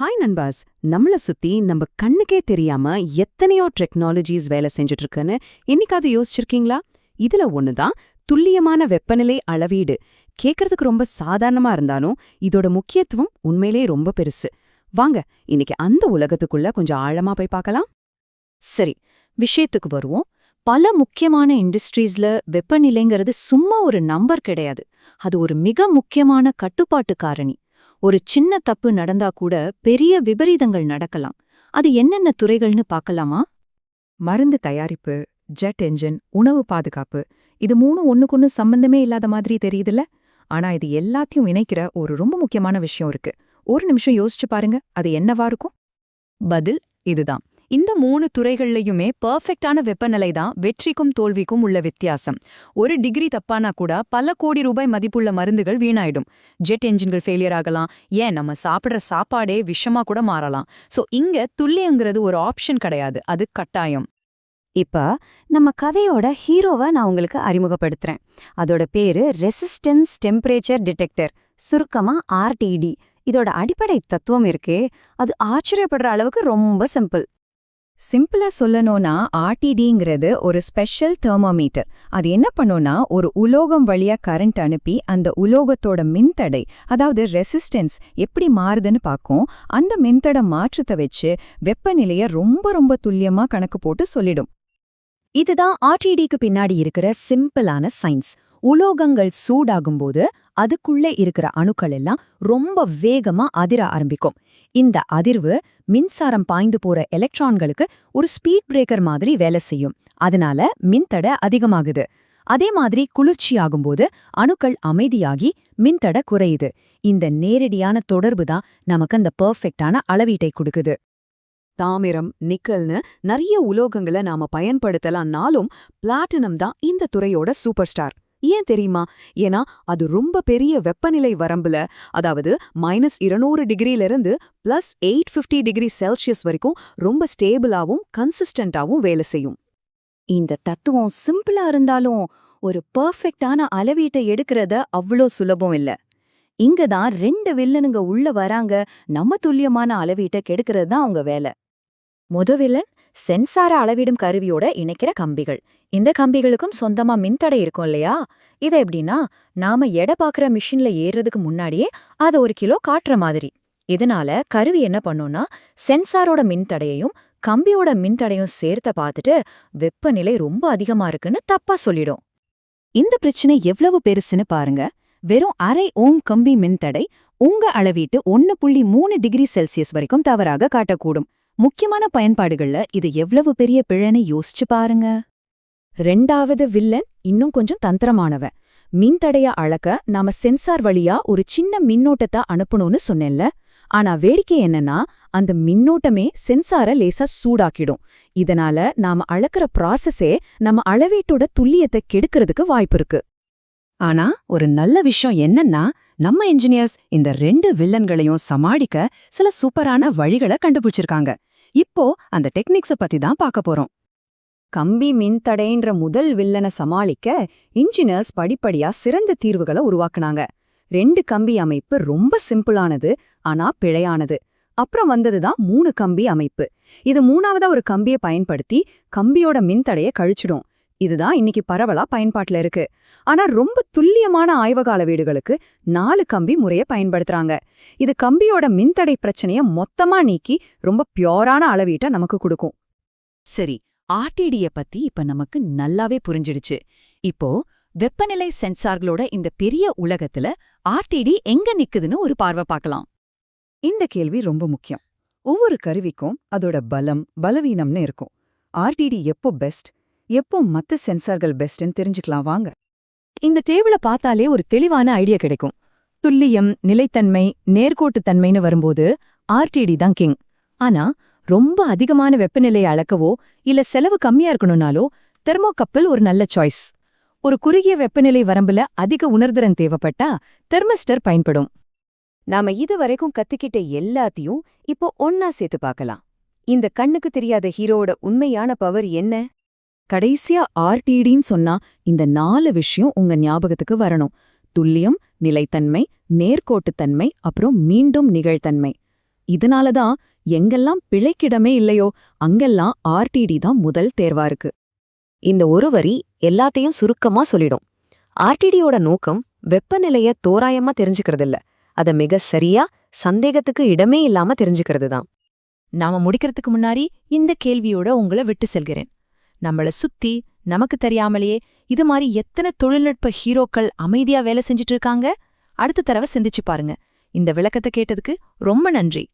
Hi நண்பாஸ். நம்மள சுத்தி நம்ம கண்ணுக்கே தெரியாம எத்தனையோ டெக்னாலஜிஸ் வேலை செஞ்சுட்டு இருக்குன்னு என்னைக்காவது யோசிச்சிருக்கீங்களா? இதுல ஒண்ணுதான் துல்லியமான வெப்பநிலை அளவீடு. கேக்குறதுக்கு ரொம்ப சாதாரணமா இருந்தாலும் இதோட முக்கியத்துவம் உண்மையிலே ரொம்ப பெருசு. வாங்க இன்னைக்கு அந்த உலகத்துக்குள்ள கொஞ்சம் ஆழமா போய் பார்க்கலாம். சரி விஷயத்துக்கு வருவோம். பல முக்கியமான இண்டஸ்ட்ரீஸ்ல வெப்பநிலைங்கிறது சும்மா ஒரு நம்பர் கிடையாது. அது ஒரு மிக முக்கியமான கட்டுப்பாட்டு காரணி. ஒரு சின்ன தப்பு நடந்தா கூட பெரிய விபரீதங்கள் நடக்கலாம். அது என்னென்ன துறைகள்னு பார்க்கலாமா? மருந்து தயாரிப்பு ஜெட் என்ஜின் உணவு பாதுகாப்பு இது மூணும் ஒண்ணுக்கொன்னு சம்பந்தமே இல்லாத மாதிரி தெரியுதுல்ல? ஆனா இது எல்லாத்தையும் இணைக்கிற ஒரு ரொம்ப முக்கியமான விஷயம் இருக்கு. ஒரு நிமிஷம் யோசிச்சு பாருங்க அது என்னவா இருக்கும்? பதில் இதுதான். இந்த மூணு துறைகள்லயுமே பர்ஃபெக்டான வெப்பநிலை தான் வெற்றிக்கும் தோல்விக்கும் உள்ள வித்தியாசம். ஒரு டிகிரி தப்பானா கூட பல கோடி ரூபாய் மதிப்புள்ள மருந்துகள் வீணாயிடும். ஜெட் என்ஜின்கள் ஃபெயிலியர் ஆகலாம். ஏன்? நம்ம சாப்பிடுற சாப்பாடே விஷமா கூட மாறலாம். சோ இங்க துல்லியங்கிறது ஒரு ஆப்ஷன் கிடையாது. அது கட்டாயம். இப்ப நம்ம கதையோட ஹீரோவை நான் உங்களுக்கு அறிமுகப்படுத்துறேன். அதோட பேரு ரெசிஸ்டன்ஸ் டெம்பரேச்சர் டிடெக்டர் சுருக்கமா ஆர்டிடி இதோட அடிப்படை தத்துவம் இருக்கே அது ஆச்சரியப்படுற அளவுக்கு ரொம்ப சிம்பிள் சிம்பிளா சொல்லணும்னா ஆர்டிடிங்கிறது ஒரு ஸ்பெஷல் தெர்மோமீட்டர். அது என்ன பண்ணும்னா ஒரு உலோகம் வழியா கரண்ட் அனுப்பி அந்த உலோகத்தோட மின்தடை அதாவது ரெசிஸ்டன்ஸ் எப்படி மாறுதுன்னு பார்க்கும். அந்த மின்தடை மாற்றத்தை வச்சு வெப்பநிலைய ரொம்ப ரொம்ப துல்லியமா கணக்கு போட்டு சொல்லிடும். இதுதான் ஆர்டிடிக்கு பின்னாடி இருக்கிற சிம்பிளான சயின்ஸ். உலோகங்கள் சூடாகும்போது அதுக்குள்ள இருக்கிற அணுக்கள் எல்லாம் ரொம்ப வேகமா அதிர ஆரம்பிக்கும். இந்த அதிர்வு மின்சாரம் பாய்ந்து போற எலக்ட்ரான்களுக்கு ஒரு ஸ்பீட் பிரேக்கர் மாதிரி வேலை செய்யும். அதனால மின்தடை அதிகமாகுது. அதே மாதிரி குளிர்ச்சியாகும்போது அணுக்கள் அமைதியாகி மின்தடை குறையுது. இந்த நேரடியான தொடர்பு தான் நமக்கு அந்த பர்ஃபெக்டான அளவீட்டை கொடுக்குது. தாமிரம் நிக்கல்னு நிறைய உலோகங்களை நாம பயன்படுத்தலாம்னாலும் பிளாட்டினம் தான் இந்த துறையோட சூப்பர் ஸ்டார் ஏன் தெரியுமா? ஏன்னா அது ரொம்ப பெரிய வெப்பநிலை வரம்புல அதாவது மைனஸ் இருநூறு டிகிரியிலிருந்து plus eight fifty degree Celsius வரைக்கும் ரொம்ப ஸ்டேபிளாவும் கன்சிஸ்டண்டாகவும் வேலை செய்யும். இந்த தத்துவம் சிம்பிளா இருந்தாலும் ஒரு பர்ஃபெக்டான அளவீட்டை எடுக்கிறத அவ்வளோ சுலபம் இல்ல. இங்க தான் ரெண்டு வில்லனுங்க உள்ள வராங்க நம்ம துல்லியமான அளவீட்டை கெடுக்கிறது தான் அவங்க வேலை. முத வில்லன் சென்சார அளவிடும் கருவியோட இணைக்கிற கம்பிகள். இந்த கம்பிகளுக்கும் சொந்தமா மின்தடை இருக்கும் இல்லையா? இது எப்படின்னா நாம எடை பாக்குற மிஷின்ல ஏறுறதுக்கு முன்னாடியே அத ஒரு கிலோ காட்டுற மாதிரி. இதனால கருவி என்ன பண்ணும்னா சென்சாரோட மின்தடையையும் கம்பியோட மின்தடையும் சேர்த்த பார்த்துட்டு வெப்பநிலை ரொம்ப அதிகமா இருக்குன்னு தப்பா சொல்லிடும். இந்த பிரச்சனை எவ்வளவு பெருசுன்னு பாருங்க. வெறும் அரை ஓம் கம்பி மின்தடை உங்க அளவீட்டு ஒன்னு புள்ளி மூணு டிகிரி செல்சியஸ் வரைக்கும் தவறாக காட்டக்கூடும். முக்கியமான பயன்பாடுகள்ல இது எவ்வளவு பெரிய பிழைன்னு யோசிச்சு பாருங்க. ரெண்டாவது வில்லன் இன்னும் கொஞ்சம் தந்திரமானவன். மின்தடைய அளக்க நாம சென்சார் வழியா ஒரு சின்ன மின்னோட்டத்தை அனுப்பணும்னு சொன்னேன்ல. ஆனா வேடிக்கை என்னன்னா அந்த மின்னோட்டமே சென்சார லேசா சூடாக்கிடும். இதனால நாம அளக்குற ப்ராசஸே நம்ம அளவீட்டோட துல்லியத்தை கெடுக்கிறதுக்கு வாய்ப்பு இருக்கு. ஆனா ஒரு நல்ல விஷயம் என்னன்னா நம்ம இன்ஜினியர்ஸ் இந்த ரெண்டு வில்லன்களையும் சமாளிக்க சில சூப்பரான வழிகளை கண்டுபிடிச்சிருக்காங்க. இப்போ அந்த டெக்னிக்ஸ பத்தி தான் பார்க்க போறோம். கம்பி மின்தடைன்ற முதல் வில்லனை சமாளிக்க இன்ஜினியர்ஸ் படிப்படியா சிறந்த தீர்வுகளை உருவாக்குனாங்க. ரெண்டு கம்பி அமைப்பு ரொம்ப சிம்பிளானது ஆனா பிழையானது. அப்புறம் வந்ததுதான் மூணு கம்பி அமைப்பு. இது மூணாவதா ஒரு கம்பியை பயன்படுத்தி கம்பியோட மின்தடைய கழிச்சிடும். இதுதான் இன்னைக்கு பரவலா பயன்பாட்டுல இருக்கு. ஆனா ரொம்ப துல்லியமான ஆய்வகால வீடுகளுக்கு நாலு கம்பி முறைய பயன்படுத்துறாங்க. இது கம்பியோட மின்தடை பிரச்சனைய மொத்தமா நீக்கி ரொம்ப பியோரான அளவீட்டை நமக்கு கொடுக்கும். சரி ஆர்டிடிய பத்தி இப்ப நமக்கு நல்லாவே புரிஞ்சிடுச்சு. இப்போ வெப்பநிலை சென்சார்களோட இந்த பெரிய உலகத்துல ஆர்டிடி எங்க நிக்குதுன்னு ஒரு பார்வை பார்க்கலாம். இந்த கேள்வி ரொம்ப முக்கியம். ஒவ்வொரு கருவிக்கும் அதோட பலம் பலவீனம்னு இருக்கும். ஆர்டிடி எப்போ பெஸ்ட் எப்போ மத்த சென்சார்கள் பெஸ்ட்னு தெரிஞ்சுக்கலாம் வாங்க. இந்த டேபிள பார்த்தாலே ஒரு தெளிவான ஐடியா கிடைக்கும். துல்லியம் நிலைத்தன்மை நேர்கோட்டுத்தன்மைன்னு வரும்போது ஆர்டிடி தான் கிங். ஆனா ரொம்ப அதிகமான வெப்பநிலையை அளக்கவோ இல்ல செலவு கம்மியா இருக்கணும்னாலோ தெர்மோகப்பல் ஒரு நல்ல சாய்ஸ். ஒரு குறுகிய வெப்பநிலை வரம்புல அதிக உணர்திறன் தேவைப்பட்டா தெர்மஸ்டர் பயன்படும். நாம இதுவரைக்கும் கத்துக்கிட்ட எல்லாத்தையும் இப்போ ஒன்னா சேர்த்து பார்க்கலாம். இந்த கண்ணுக்கு தெரியாத ஹீரோவோட உண்மையான பவர் என்ன? கடைசியா ஆர்டிடின்னு சொன்னா இந்த நாலு விஷயம் உங்க ஞாபகத்துக்கு வரணும். துல்லியம் நிலைத்தன்மை நேர்கோட்டுத்தன்மை அப்புறம் மீண்டும் நிகழ்த்தன்மை. இதனால தான் எங்கெல்லாம் பிழைக்கிடமே இல்லையோ அங்கெல்லாம் ஆர்டிடி தான் முதல் தேர்வா இருக்கு. இந்த ஒரு வரி எல்லாத்தையும் சுருக்கமா சொல்லிடும். ஆர்டிடியோட நோக்கம் வெப்பநிலைய தோராயமா தெரிஞ்சுக்கிறது இல்ல அத மிக சரியா சந்தேகத்துக்கு இடமே இல்லாம தெரிஞ்சுக்கிறது தான் நாம முடிக்கிறதுக்கு முன்னாடி இந்த கேள்வியோட உங்களை விட்டு செல்கிறேன். நம்மள சுத்தி நமக்கு தெரியாமலேயே இது மாதிரி எத்தனை தொழில்நுட்ப ஹீரோக்கள் அமைதியா வேலை செஞ்சுட்டு இருக்காங்க? அடுத்த தடவை சிந்திச்சு பாருங்க. இந்த விளக்கத்தை கேட்டதுக்கு ரொம்ப நன்றி.